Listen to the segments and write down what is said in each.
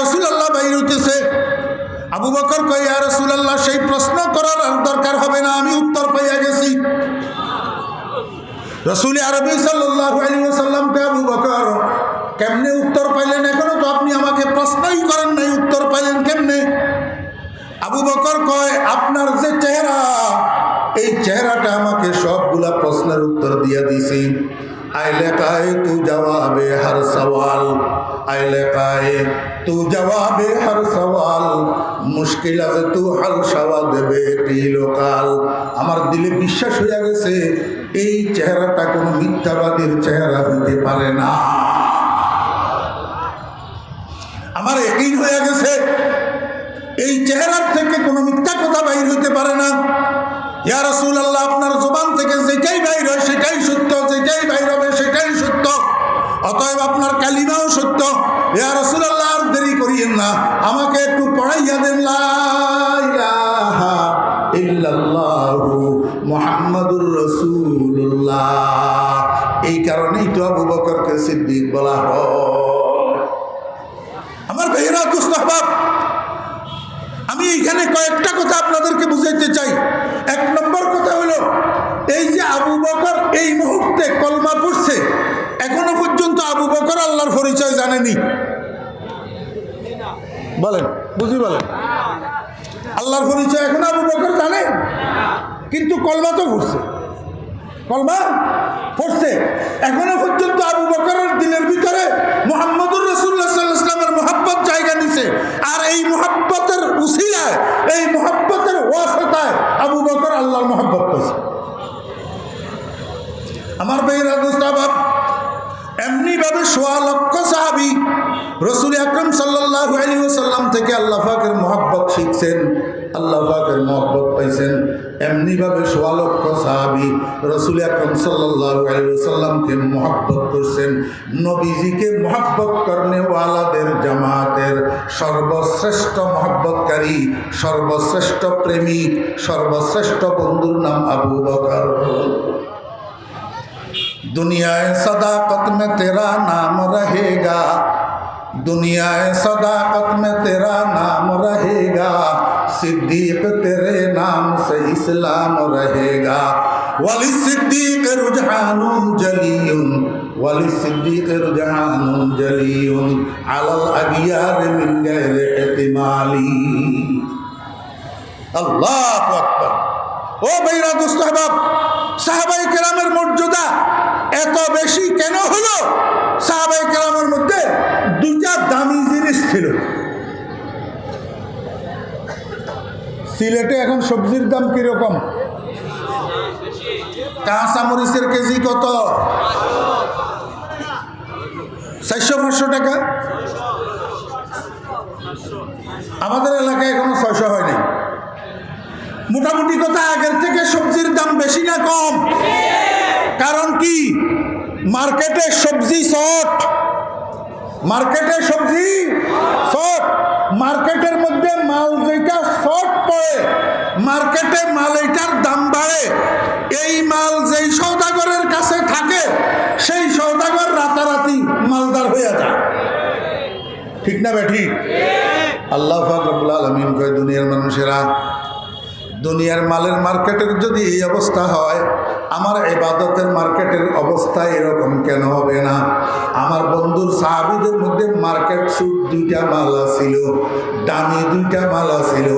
রসুল্লাহ বাইর হইতেছে। আবু বকর কয়, ইয়া রসুল্লাহ সেই প্রশ্ন করার আর দরকার হবে না, আমি উত্তর পাইয়া গেছি। রসুল আরবি ওয়াসাল্লামকে আবু বকর, কেমনে উত্তর পাইলেন এখনও? তো আপনি আমাকে প্রশ্নই করেন নাই, উত্তর পাইলেন কেমনে? আবু বকর কয়, আপনার যে চেহারা, এই চেহারাটা আমাকে সবগুলা প্রশ্নের উত্তর দিয়া দিছি আইলে কায়ে তু জবাবে হর সওয়াল, আইলে কায়ে তু জবাবে হর সওয়াল মুশকিল আছে তু হাল সওয়া দেবে লোকাল আমার দিলে বিশ্বাস হইয়া গেছে, এই চেহারাটা কোনো মিথ্যাবাদীর চেহারা হইতে পারে না। আমার একই হয়ে গেছে, এই চেহারার থেকে কোনো মিথ্যা কথা বাইর হইতে পারে না। ইয়া রসুল আল্লাহ আপনার জোবান থেকে যেটাই বাইর হয়, সেটাই সত্য, যেটাই বাইর হবে, সেটাই সত্য। অতএব আপনার কালিমাও সত্য। ইয়া রসুল আল্লাহ আর দেরি করিয়েন না। আমাকে একটু পড়াইয়া দেন। মুহাম্মাদুর এই কারণেই তো আবু বকরকে সিদ্দিক বলা হয়। আমার ভাইয়েরা দুস্তহবাব আমি এখানে কয়েকটা কথা আপনাদেরকে বুঝাইতে চাই। এক নম্বর কথা হলো, এই যে আবু বকর এই মুহূর্তে কলমা পড়ছে পর্যন্ত আবু বকর আল্লাহর পরিচয় জানেনি। বলেন, বুঝি বলেন। আল্লাহর পরিচয় এখন আবু বকর জানে। কিন্তু কলমা তো পড়ছে। কলমা পড়ছে। এখনও পর্যন্ত আবু বকরের দিনের ভিতরে মোহাম্মদুর রসুল্লাহ সাল্লাহামের মোহাব্বত জায়গা নিছে। আর এই মোহাব্বতের উসিলায়, এই মোহাব্বতের এমনিভাবে সোয়ালক্ষ সাহাবি রসুল আকরম সাল্লাহসাল্লামকে মহাব্বত করছেন। নবীজিকে মহাব্বত কর্নেওয়ালাদের জামাতের সর্বশ্রেষ্ঠ মহাব্বতকারী, সর্বশ্রেষ্ঠ প্রেমিক, সর্বশ্রেষ্ঠ বন্ধুর নাম আবু বকার। দুনিয়ায় সদাকত মে তেরা নাম রহেগা, দুনিয়ায় সদাকত মে তেরা নাম রহেগা सिद्दीक तेरे नाम से इस्लाम रहेगा वली सिद्दीक रुझान जलीन वली सिद्दीक रुझान जलीन अलल अगियार मिन गैर एतिमाली আল্লাহ আকবর ও ভাইরা দুস্তহবাব সাহাবাই কেরামের মর্যাদা এত বেশি কেন হলো সাহাবাই কেরামের মধ্যে দুটা দামি জিনিস ছিল সিলেটে এখন সবজির দাম কীরকম? কাঁচা মরিচের কেজি কত? চারশো পাঁচশো টাকা? আমাদের এলাকায় এখনও ছয়শো হয়নি। মোটামুটি কথা, আগের থেকে সবজির দাম বেশি না কম? কারণ কি? মার্কেটে সবজি শর্ট মার্কেটে সবজি শর্ট মার্কেটের মধ্যে মাল যেটা শর্ট পড়ে, মার্কেটে মাল এটার দাম বাড়ে। এই মাল যেই সৌদাগরের কাছে থাকে, সেই সৌদাগর রাতারাতি মালদার হয়ে যায়। ঠিক না বেঠি? আল্লাহ ফাকরুল আলমিন কয়, দুনিয়ার মানুষেরা, দুনিয়ার মালের মার্কেটের যদি এই অবস্থা হয় আমার এবাদতের মার্কেটের অবস্থা এরকম কেন হবে না? আমার বন্ধুর সাহাবিদের মধ্যে মার্কেট সুট দুইটা মাল ছিল দামি দুইটা মাল ছিল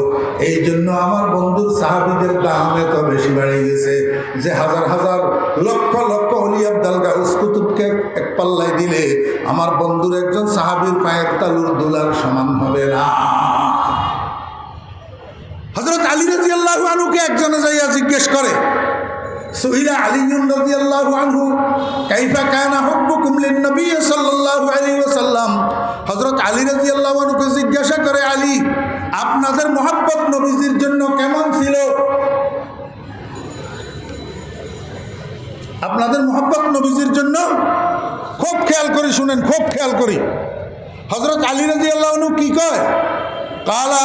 এই জন্য আমার বন্ধুর সাহাবিদের দাম এত বেশি বেড়ে গেছে যে হাজার হাজার লক্ষ লক্ষ অলি আব্দাল গাউস এক পাল্লায় দিলে আমার বন্ধুর একজন সাহাবির পায়ের তালুর দোলার সমান হবে না। হজরত আলী রাজি আল্লাহ আনুকে একজনে যাইয়া জিজ্ঞেস করে সুহিলা আলী রাজি আল্লাহ আনহু, কাইফা কানা হুব্বুকুম লিন-নবী সাল্লাল্লাহু আলাইহি ওয়াসাল্লাম। হযরত আলী রাদিয়াল্লাহু আনহুকে জিজ্ঞাসা করে, আলী, আপনাদের মহব্বত নবীজির জন্য কেমন ছিল? আপনাদের মহব্বত নবীজির জন্য? খুব খেয়াল করি, শুনেন, খুব খেয়াল করি। হজরত আলী রাজি আল্লাহ কি কয়? কালা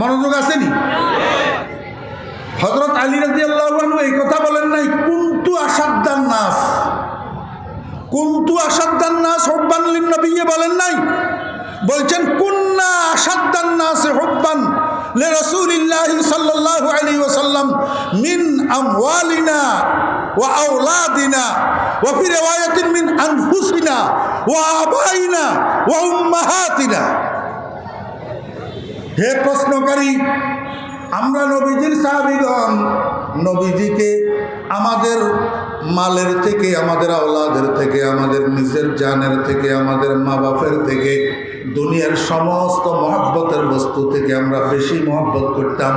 মনোযোগ আসেনি? হজরত আলী রাজি আল্লাহ এই কথা বলেন নাই, কুন্তু আসাদ্দান নাস? কুন্তু আসাদ্দান নাস হব্বান নবীয়ে বলেন নাই। বলছেন, কুন্না আসাদ্দান নাস হব্বান লে রসুলিল্লাহি সাল্লাল্লাহু আলাইহি ওয়াসাল্লাম মিন আমওয়ালিনা ওয়া আওলাদিনা ওয়া ফি রিওয়ায়াতিন মিন আনফুসিনা ওয়া আবাইনা ওয়া উম্মাহাতিনা। হে প্রশ্নকারী, আমরা নবীজির সাহাবিগণ, নবীজিকে আমাদের মালের থেকে, আমাদের আওলাদের থেকে, আমাদের নিজের জানের থেকে, আমাদের মা বাপের থেকে, দুনিয়ার সমস্ত মহব্বতের বস্তু থেকে আমরা বেশি মহব্বত করতাম।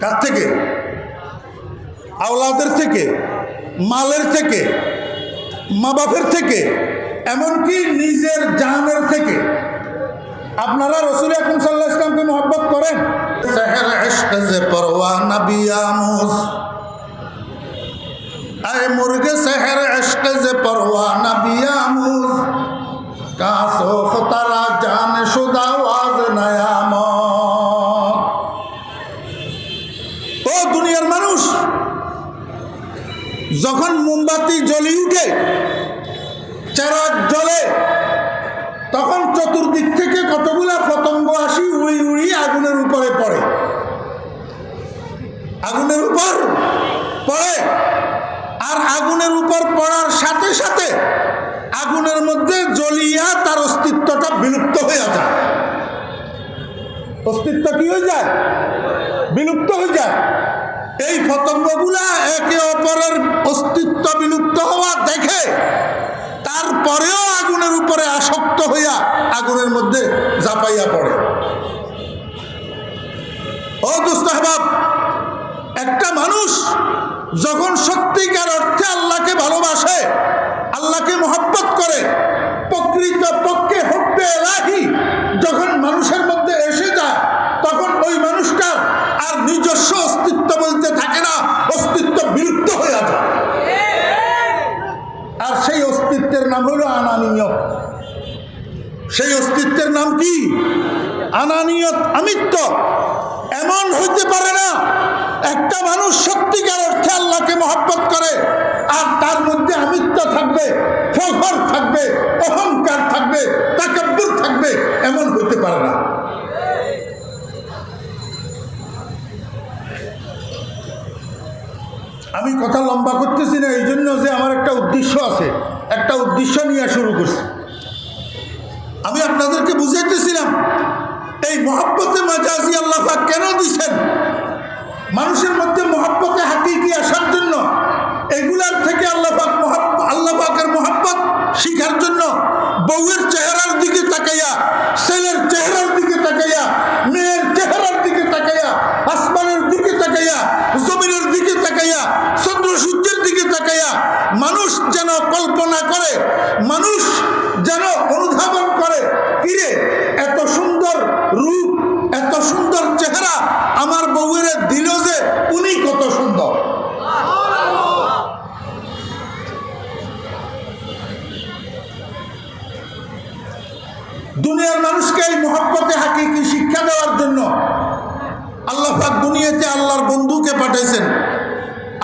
কার থেকে? আওলাদের থেকে, মালের থেকে মা বাপের থেকে, এমনকি নিজের জানের থেকে। আপনারা রসুল আকরম সাল্লাহ ইসলামকে মোহব্বত করেন। বিয়ামুস আয় মুর্গে সেহের ইশক যে পরওয়ানা বিয়ামুস কাসো খতারা জান শুদা ওয়াজ নায়ামত। ও দুনিয়ার মানুষ যখন মোমবাতি জ্বলি উঠে পড়ে। আর আগুনের উপর পড়ার সাথে সাথে আগুনের মধ্যে জ্বলিয়া তার অস্তিত্বটা বিলুপ্ত হয়ে যায়। অস্তিত্ব কি হয়ে যায়? বিলুপ্ত হয়ে যায়। এই পতঙ্গগুলা একে অপরের অস্তিত্ব বিলুপ্ত হওয়া দেখে তারপরেও আগুনের উপরে আসক্ত হইয়া আগুনের মধ্যে জাপাইয়া পড়ে। ও দুস্তাহবাব একটা মানুষ যখন সত্যিকার অর্থে আল্লাহকে ভালোবাসে, আল্লাহকে মহব্বত করে প্রকৃত পক্ষে হব্বে এলাহি, যখন মানুষের মধ্যে এসে যায়, তখন ওই মানুষটার আর নিজস্ব অস্তিত্ব বলতে থাকে না, অস্তিত্ব বিলুপ্ত হয়ে যায়। আর সেই অস্তিত্বের নাম হলো আনানিয়ত। সেই অস্তিত্বের নাম কি? আনানিয়ত আমিত্ব। এমন হইতে পারে না। একটা মানুষ সত্যিকার অর্থে আল্লাহকে মহব্বত করে, আর তার মধ্যে আমিত্ব থাকবে ফখর থাকবে, অহংকার থাকবে, তাকাব্বুর থাকবে, এমন হইতে পারে না। আমি কথা লম্বা করতেছি না, এই জন্য যে আমার একটা উদ্দেশ্য আছে। একটা উদ্দেশ্য নিয়ে শুরু করছি। আমি আপনাদেরকে বুঝাইতেছিলাম এই মহাব্বতে মাজাজি আল্লাহ কেন দিছেন? মানুষের মধ্যে মহাব্বতে হাকিকি আসার জন্য, এগুলার থেকে আল্লাহ পাক মহাব্ব আল্লাহ পাকের মহাব্বত শিখার জন্য বউয়ের চেহারার দিকে তাকাইয়া, ছেলের চেহারার দিকে তাকাইয়া, মেয়ের চেহারার দিকে তাকাইয়া, আসমানের দিকে তাকাইয়া, জমিনের দিকে তাকাইয়া চন্দ্র সূর্যের দিকে তাকাইয়া, মানুষ যেন কল্পনা করে, মানুষ যেন আল্লাহর বন্ধুকে পাঠাইছেন।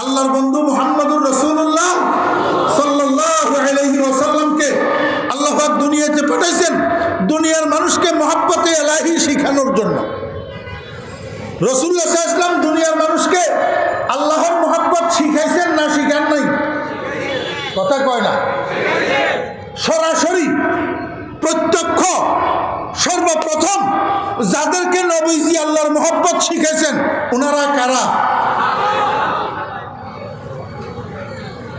আল্লাহর বন্ধু মোহাম্মদুর রসুল্লাহ সাল্লাহ আলহি আল্লাহ দুনিয়াতে পাঠাইছেন। দুনিয়ার মানুষকে মহাব্বতে এলাহি শিখানোর জন্য। রসুল্লাহ ইসলাম দুনিয়ার মানুষকে আল্লাহর মহাব্বত শিখাইছেন না শিখান নাই? কথা কয় না? সরাসরি প্রত্যক্ষ সর্বপ্রথম যাদেরকে নবীজি আল্লাহর মোহব্বত শিখেছেন, ওনারা কারা?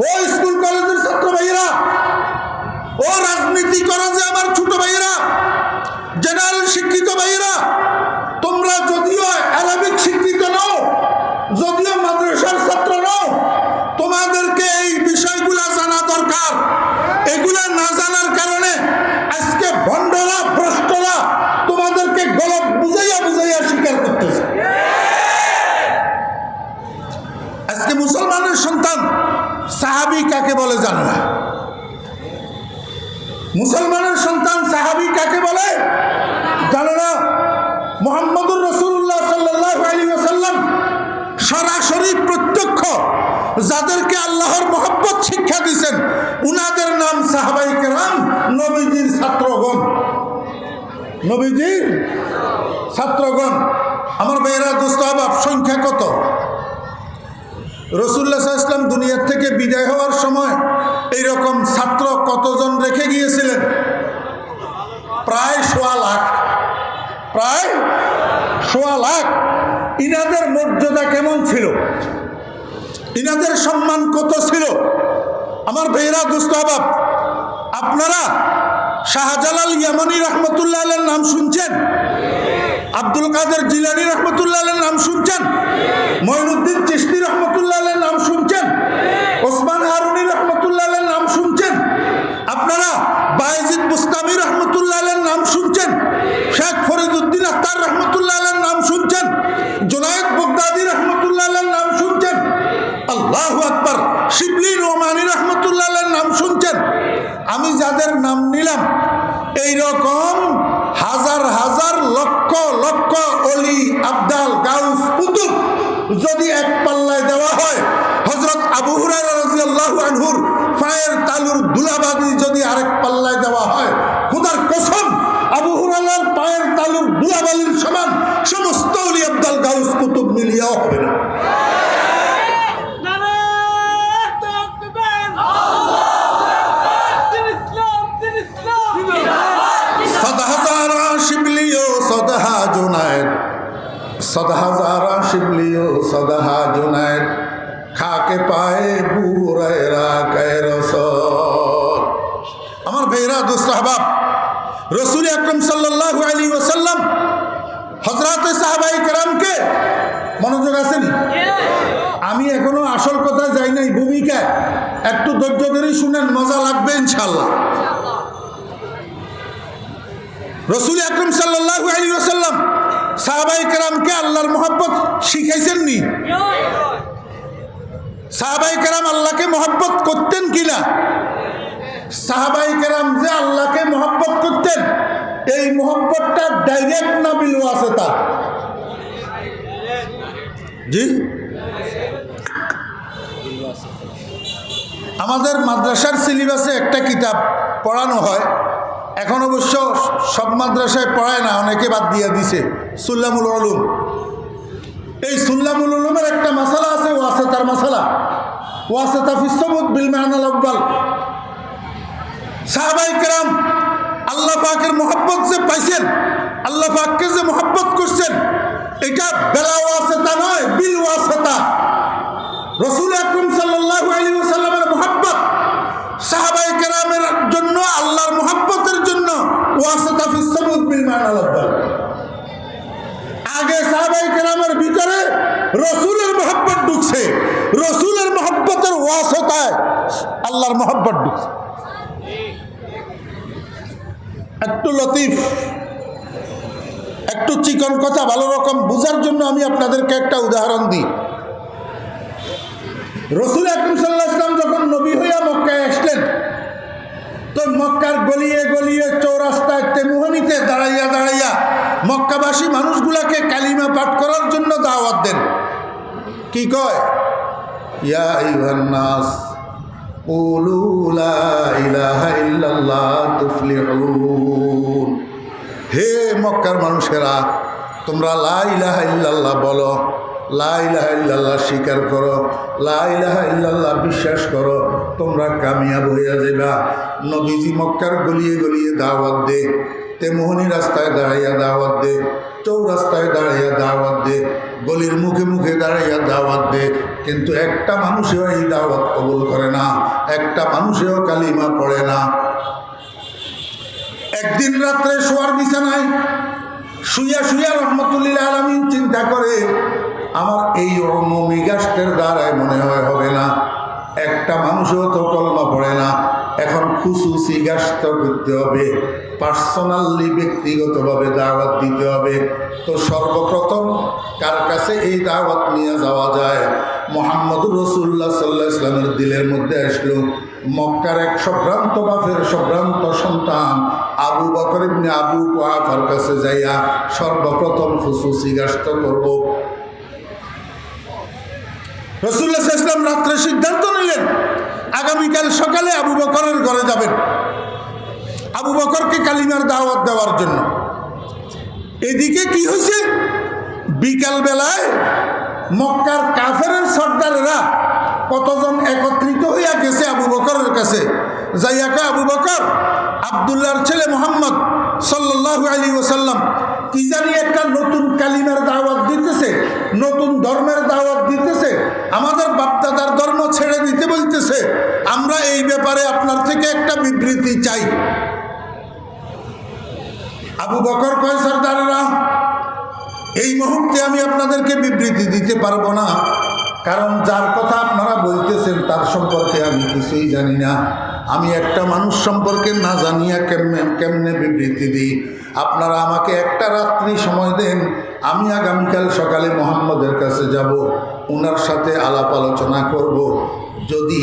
ও স্কুল কলেজের ছাত্র ভাইয়েরা, ও রাজনীতি করা যে আমার ছোট ভাইয়েরা সাহাবি কাকে বলে? জানো না, মোহাম্মদুর রসুল্লাহ সাল্লাহ সরাসরি প্রত্যক্ষ যাদেরকে আল্লাহর মহব্বত শিক্ষা দিয়েছেন, উনাদের নাম সাহাবাই কেরাম নবীজির ছাত্রগণ। নবীজির ছাত্রগণ। আমার মেয়েরা দোস্ত অভাব সংখ্যা কত? রসুল্লাহ ইসলাম দুনিয়ার থেকে বিদায় হওয়ার সময় এইরকম ছাত্র কতজন রেখে গিয়েছিলেন? প্রায় সোয়া লাখ। প্রায় সোয়া লাখ। ইনাদের মর্যাদা কেমন ছিল? ইনাদের সম্মান কত ছিল? আমার ভাইয়েরা দোস্ত আবাব, আপনারা শাহজালাল ইয়ামানি রহমতুল্লাহ আলের নাম শুনছেন? আব্দুল কাদের জিলানি রহমতুল্লাহ আলের নাম শুনছেন? মঈনুদ্দিন চিস্তি রহমতুল্লাহ আলের নাম আমি যাদের নাম নিলাম এই রকম হাজার হাজার লক্ষ লক্ষ অলি আবদাল গাউস কুতুব যদি এক পাল্লায় দেওয়া হয় হজরত আবু আনহুর পায়ের তালুর দুলাবাদি যদি আরেক পাল্লায় দেওয়া হয়, খুদার কসম আবু হুরায়রার পায়ের তালুর দুলাবালির সমান সমস্ত অলি আবদাল গাউস কুতুব মিলিয়াও হবে না। সদ হাজারা শিবলিও সদহা জুনায়দ খাকে পায়ে আমার ভাইরা দোস্ত আহবাব রসুল আকরম সাল্লাল্লাহু আলী ওসাল্লাম হজরত সাহাবাই কেরামকে মনোযোগ আসেনি? আমি এখনও আসল কথা যাই নাই ভূমিকায় একটু ধৈর্য ধরে শুনেন মজা লাগবে ইনশাল্লাহ রসুল আকরম সাল্লাহ আলী ওসাল্লাম সাহাবাই কেরামকে আল্লাহর মোহাব্বত শিখাইছেন নি সাহাবাই কেরাম আল্লাহকে মহব্বত করতেন কিনা? সাহাবাই কেরাম যে আল্লাহকে মহব্বত করতেন, এই মহব্বতটা ডাইরেক্ট না বিলু আছে তা জি? আমাদের মাদ্রাসার সিলেবাসে একটা কিতাব পড়ানো হয়, এখন অবশ্য সব মাদ্রাসায় পড়ায় না, অনেকে বাদ দিয়ে দিছে। সুল্লামুল আলুম এই সুল্লামুল উলুমের একটা মশালা আছে, ওয়াসেতার মশালা ওয়াসেতা ফিসবুত বিল মেহানাল আব্বাল সাহাবাই কেরাম আল্লাহ পাকের মোহাব্বত যে পাইছেন, আল্লাহ পাককে যে মোহাব্বত করছেন, এটা বেলা ওয়াসেতা নয়, বিল ওয়াসেতা। রসুল আকরম সাল্লাহ আলী সাল্লামের মোহাব্বত সাহাবাই কেরামের জন্য আল্লাহর মোহাব্বতের জন্য ওয়াসেতা ফিসবুত বিল মেহানাল আব্বাল আগে সাহাবাই কেরামের ভিতরে রসুলের মোহাব্বত ঢুকছে রসুলের মোহাব্বতের ওয়াসতায় আল্লাহর মোহাব্বত ঢুকছে। একটু লতিফ, একটু চিকন কথা ভালো রকম বোঝার জন্য আমি আপনাদেরকে একটা উদাহরণ দিই। রসুল আকরম সাল্লাহ ইসলাম যখন নবী হইয়া মক্কায় আসলেন, তো মক্কার গলিয়ে গলিয়ে চৌরাস্তায় তেমুহানিতে দাঁড়াইয়া দাঁড়াইয়া মক্কাবাসী মানুষগুলাকে কালিমা পাঠ করার জন্য দাওয়াত দেন। কি কয়? ইয়া আইয়ুহান হে মক্কার মানুষেরা, তোমরা লা ইলাহা ইল্লাল্লাহ বলো, লা ইলাহা ইল্লাল্লাহ স্বীকার করো, লা ইলাহা ইল্লাল্লাহ বিশ্বাস করো, তোমরা কামিয়াব হইয়া যাবা নবীজি মক্কার গলিয়ে গলিয়ে দাওয়াত দে। তেমোহনি রাস্তায় দাঁড়াইয়া দাওয়াত দে, চৌরাস্তায় দাঁড়াইয়া দাওয়াত দে, গলির মুখে মুখে দাঁড়াইয়া দাওয়াত দে। কিন্তু একটা মানুষেও এই দাওয়াত কবুল করে না, একটা মানুষেও কালিমা পড়ে না। একদিন রাত্রে শোয়ার বিছানায় শুইয়া শুইয়া রহমতুল্লিল আলমিন চিন্তা করে, আমার এই অমমিগাস্টের দ্বারায় মনে হয় হবে না, একটা মানুষও তো কলমা পড়ে না। এখন খুশুসি গাস্ত করতে হবে পার্সোনালি ব্যক্তিগতভাবে দাওয়াত দিতে হবে। তো সর্বপ্রথম কার কাছে এই দাওয়াত নিয়ে যাওয়া যায়? মোহাম্মদ রসুল্লাহ সাল্লাহ ইসলামের দিলের মধ্যে আসলো। মক্কার এক সম্ভ্রান্ত বাপের সম্ভ্রান্ত সন্তান আবু বকর ইবনে আবু কুহাফার কাছে যাইয়া সর্বপ্রথম খুশুসি গাস্ত করব। রসুল্লাহ ইসলাম রাত্রে সিদ্ধান্ত নিলেন আগামীকাল সকালে আবু বকরের ঘরে যাবেন। আবু বকরকে কালিমার দাওয়াত দেওয়ার জন্য। এদিকে কি হয়েছে? বিকাল বেলায় মক্কার কাফেরের সর্দারেরা কতজন একত্রিত হইয়া গেছে আবু বকরের কাছে? যাইয়াকে আবু বকর, আবদুল্লাহর ছেলে মোহাম্মদ সাল্লাহ আলী ওসাল্লাম কি জানি একটা নতুন কালিমার দাওয়াত দিতেছে, নতুন ধর্মের দাওয়াত দিতেছে। আমাদের বাপদাদার ধর্ম ছেড়ে দিতে বলতেছে, আমরা এই ব্যাপারে আপনার থেকে একটা বিবৃতি চাই। আবু বকর কয়, সর্দারেরা, এই মুহূর্তে আমি আপনাদেরকে বিবৃতি দিতে পারব না। কারণ যার কথা আপনারা বলতেছেন, তার সম্পর্কে আমি কিছুই জানি না। আমি একটা মানুষ সম্পর্কে না জানিয়া কেমনে কেমনে বিবৃতি দিই? আপনারা আমাকে একটা রাত্রি সময় দেন, আমি আগামীকাল সকালে মোহাম্মদের কাছে যাব ওনার সাথে আলাপ আলোচনা করব। যদি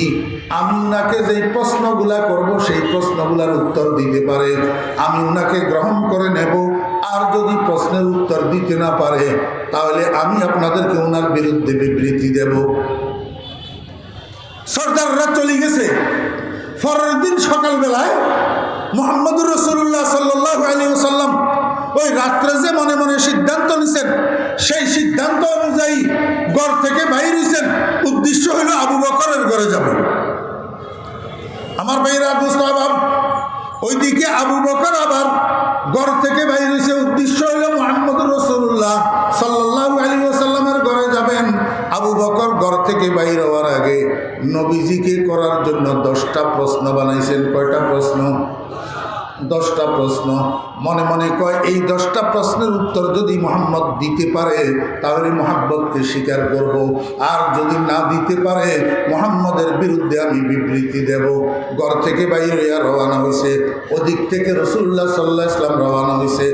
আমি ওনাকে যেই প্রশ্নগুলা করব, সেই প্রশ্নগুলার উত্তর দিতে পারে। আমি ওনাকে গ্রহণ করে নেব আর যদি প্রশ্নের উত্তর দিতে না পারে, তাহলে আমি আপনাদেরকে ওনার বিরুদ্ধে বিবৃতি দেব। সর্দাররা চলে গেছে। পরের দিন সকালবেলায় মোহাম্মদুর রসুল্লাহ সাল্লাহ আলী সাল্লাম ওই রাত্রে যে মনে মনে সিদ্ধান্ত নিছেন, সেই সিদ্ধান্ত অনুযায়ী ঘর থেকে বাইর হয়েছেন উদ্দেশ্য হলো আবু বকরের ঘরে যাবে আমার ভাইরা দুস্তাবাব ওইদিকে আবু বকর আবার ঘর থেকে বাইরে হয়েছে উদ্দেশ্য হইল মোহাম্মদ রসুল্লাহ সাল্লাহ আলী ওসাল্লামের ঘরে যাবেন। আবু বকর ঘর থেকে বাইর হওয়ার আগে নবীজিকে করার জন্য দশটা প্রশ্ন বানাইছেন। কয়টা প্রশ্ন? দশটা প্রশ্ন। মনে মনে কয়, এই দশটা প্রশ্নের উত্তর যদি মোহাম্মদ দিতে পারে, তাহলে মোহাম্মদকে স্বীকার করব। আর যদি না দিতে পারে, মোহাম্মদের বিরুদ্ধে আমি বিবৃতি দেব। ঘর থেকে বাইরে রওনা হয়েছে ওদিক থেকে রসুল্লাহ সাল্লাহ ইসলাম রওনা হয়েছে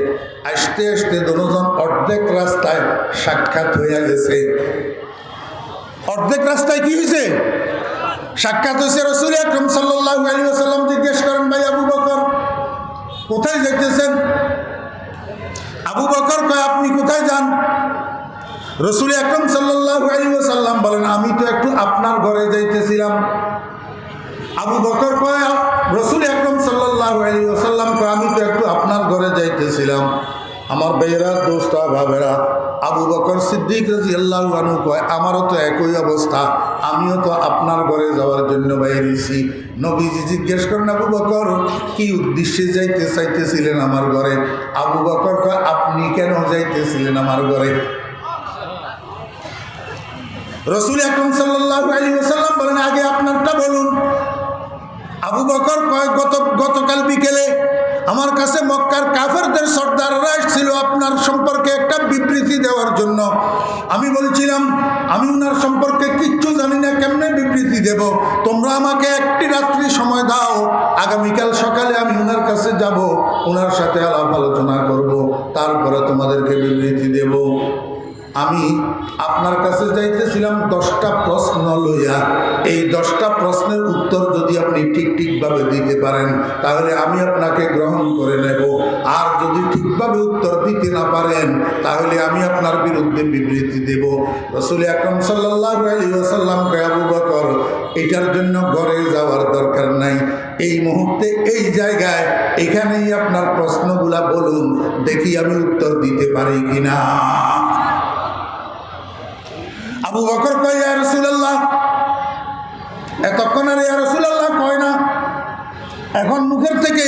আসতে আসতে দুজন অর্ধেক রাস্তায় সাক্ষাৎ হইয়া গেছে। অর্ধেক রাস্তায় কি হয়েছে সাক্ষাৎ হয়েছে রসুল আকরম সাল্লাহ আলী আসাল্লাম কোথায় যেতেছেন? আবু বকর কয়, আপনি কোথায় যান? রসুল আকরম সাল্লাহ সাল্লাম বলেন, আমি তো একটু আপনার ঘরে যাইতেছিলাম। আবু বকর কয়, রসুল আকরম সাল্লাহ সাল্লাম কয়, আমি তো একটু আপনার ঘরে যাইতেছিলাম। আমার বেয়েরা দোস্তা, ভাবেরা আবু বকর সিদ্দিক রাজি আল্লাহ আনু কয়, আমারও তো একই অবস্থা। আমিও তো আপনার ঘরে যাওয়ার জন্য বাইরেছি নবীজি জিজ্ঞেস করেন, আবু বকর, কি উদ্দেশ্যে যাইতে চাইতেছিলেন আমার ঘরে? আবু বকর কয়, আপনি কেন যাইতেছিলেন আমার ঘরে? রসুল আকরম সাল্লাহ আলী ওসাল্লাম বলেন, আগে আপনারটা বলুন। আবু বকর কয়, গত গতকাল বিকেলে আমার কাছে মক্কার কাফেরদের সর্দাররা এসেছিল আপনার সম্পর্কে একটা বিবৃতি দেওয়ার জন্য। আমি বলছিলাম, আমি ওনার সম্পর্কে কিচ্ছু জানি না, কেমনে বিবৃতি দেব? তোমরা আমাকে একটি রাত্রি সময় দাও, আগামীকাল সকালে আমি ওনার কাছে যাব ওনার সাথে আলাপ আলোচনা করব, তারপরে তোমাদেরকে বিবৃতি দেব। আমি আপনার কাছে যাইতেছিলাম দশটা প্রশ্ন লইয়া। এই দশটা প্রশ্নের উত্তর যদি আপনি ঠিক ঠিকভাবে দিতে পারেন, তাহলে আমি আপনাকে গ্রহণ করে নেব। আর যদি ঠিকভাবে উত্তর দিতে না পারেন, তাহলে আমি আপনার বিরুদ্ধে বিবৃতি দেব। রসুল আকরম সাল্লাহ আলী ওসাল্লামকে আবু বকর, এটার জন্য ঘরে যাওয়ার দরকার নাই। এই মুহূর্তে, এই জায়গায় এখানেই আপনার প্রশ্নগুলা বলুন, দেখি আমি উত্তর দিতে পারি কিনা? আবু বকর কয় ইয়া রসুলাল্লাহ। এতক্ষণ আর ইয়া রসুলাল্লাহ কয় না। এখন মুখের থেকে